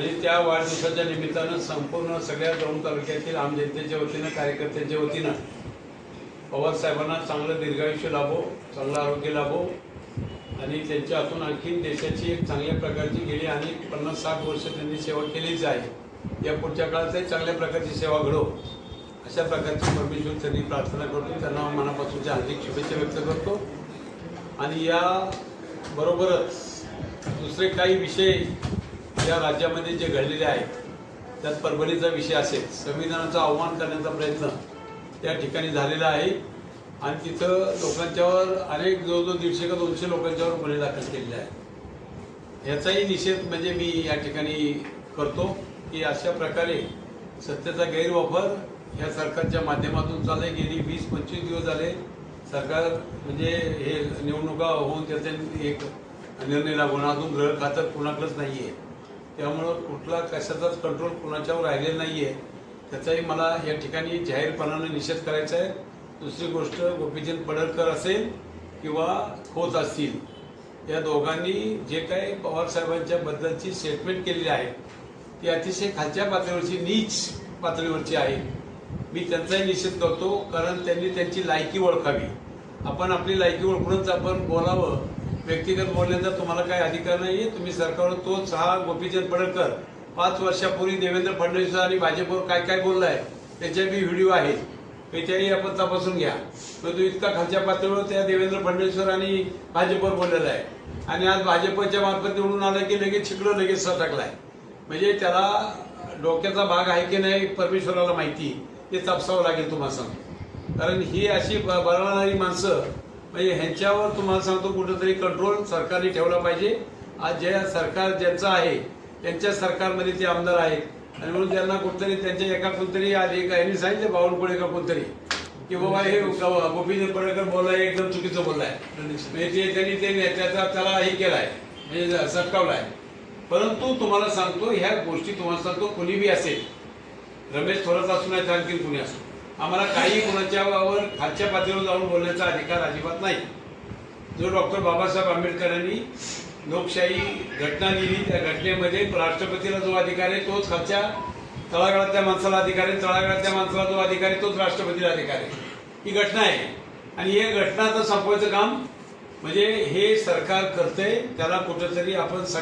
आणि त्या वाढदिवसाच्या निमित्तानं संपूर्ण सगळ्या दोन तालुक्यातील आम जनतेच्या वतीनं कार्यकर्त्यांच्या वतीनं पवार साहेबांना चांगलं दीर्घायुष्य लाभो चांगलं आरोग्य लाभो आणि त्यांच्या हातून आणखीन देशाची एक चांगल्या प्रकारची गेली आणि पन्नास साठ वर्ष त्यांनी सेवा केलीच आहे या पुढच्या काळातही चांगल्या प्रकारची सेवा घडो. अशा प्रकारची परमेश्वर त्यांनी प्रार्थना करतो. त्यांना मनापासूनच्या हार्दिक शुभेच्छा व्यक्त करतो. आणि या बरोबरच दुसरे काही विषय या राज्यामध्ये जे घडलेले आहेत त्यात परभणीचा विषय असेल संविधानाचा आव्हान करण्याचा प्रयत्न त्या ठिकाणी झालेला आहे. आणि तिथं लोकांच्यावर अनेक जवळजवळ दीडशे का दोनशे लोकांच्यावर गुन्हे दाखल केलेले आहेत. ह्याचाही निषेध म्हणजे मी या ठिकाणी करतो की अशा प्रकारे सत्तेचा गैरवापर ह्या सरकारच्या माध्यमातून चालले. गेली वीस पंचवीस दिवस झाले सरकार म्हणजे हे निवडणुका होऊन त्याचे एक निर्णय लागून अजून ग्रह खातर कुणाकडेच नाही आहे त्यामुळं कुठला कशाचाच कंट्रोल कुणाच्यावर राहिलेला नाही आहे त्याचाही मला या ठिकाणी जाहीरपणानं निषेध करायचा आहे. दुसरी गोष्ट गोपीचंद पडळकर असेल किंवा खोत असतील या दोघांनी जे काही पवार साहेबांच्या बद्दलची स्टेटमेंट केलेली आहे ती अतिशय खालच्या पातळीवरची नीच पातळीवरची आहे. मी त्यांचाही निषेध करतो कारण त्यांनी त्यांची लायकी ओळखावी. आपण आपली लायकी ओळखूनच आपण बोलावं व्यक्तिगत बोलण्याचा तुम्हाला काही अधिकार नाही तुम्ही सरकारवर तोच हा गोपीचंद पडळकर पाच वर्षापूर्वी देवेंद्र फडणवीस आणि भाजपवर काय काय बोललाय त्याचे बी व्हिडिओ आहेत त्याच्याही आपण तपासून घ्या. मग तो इतका खालच्या पातळीवर त्या देवेंद्र फडणवीसवर आणि भाजपवर बोललेला आहे. आणि आज भाजपच्या मार्फत निवडून आला की लगेच शिकलो लगेच सटकलाय म्हणजे त्याला डोक्याचा भाग आहे की नाही परमेश्वराला माहिती ते तपासावं लागेल तुम्हाला सांग कारण ही अशी ब- बरळणारी माणसं म्हणजे ह्यांच्यावर तुम्हाला सांगतो कुठंतरी कंट्रोल सरकारने ठेवला पाहिजे. आज जे सरकार ज्यांचं आहे त्यांच्या सरकारमध्ये ते आमदार आहेत. आणि म्हणून त्यांना कुठतरी त्यांच्या एका कोणतरी आज एका यांनी सांगितलं बावनकुळे का कोणतरी. की बाबा हे गोपीचंद पडळकर बोललाय एकदम चुकीचं बोललाय. म्हणजे ते त्यांनी ते त्याचा त्याला हे केलाय म्हणजे सटकावलाय परंतु तुम्हाला सांगतो ह्या गोष्टी तुम्हाला सांगतो कुणी बी असेल रमेश थोरात असू नाही आणखी कुणी असो आम्हाला काही कोणाच्यावर खालच्या पातळीवर जाऊन बोलण्याचा अधिकार अजिबात नाही. जो डॉक्टर बाबासाहेब आंबेडकरांनी लोकशाही घटना लिहिली त्या घटनेमध्ये राष्ट्रपतीला जो अधिकार आहे तोच खालच्या तळागाळातल्या माणसाला अधिकार आहे तळागाळातल्या माणसाला जो अधिकार आहे तोच राष्ट्रपतीला अधिकार आहे. ही घटना आहे. आणि हे घटना तर संपवायचं काम म्हणजे हे सरकार करतंय त्याला कुठंतरी आपण सग-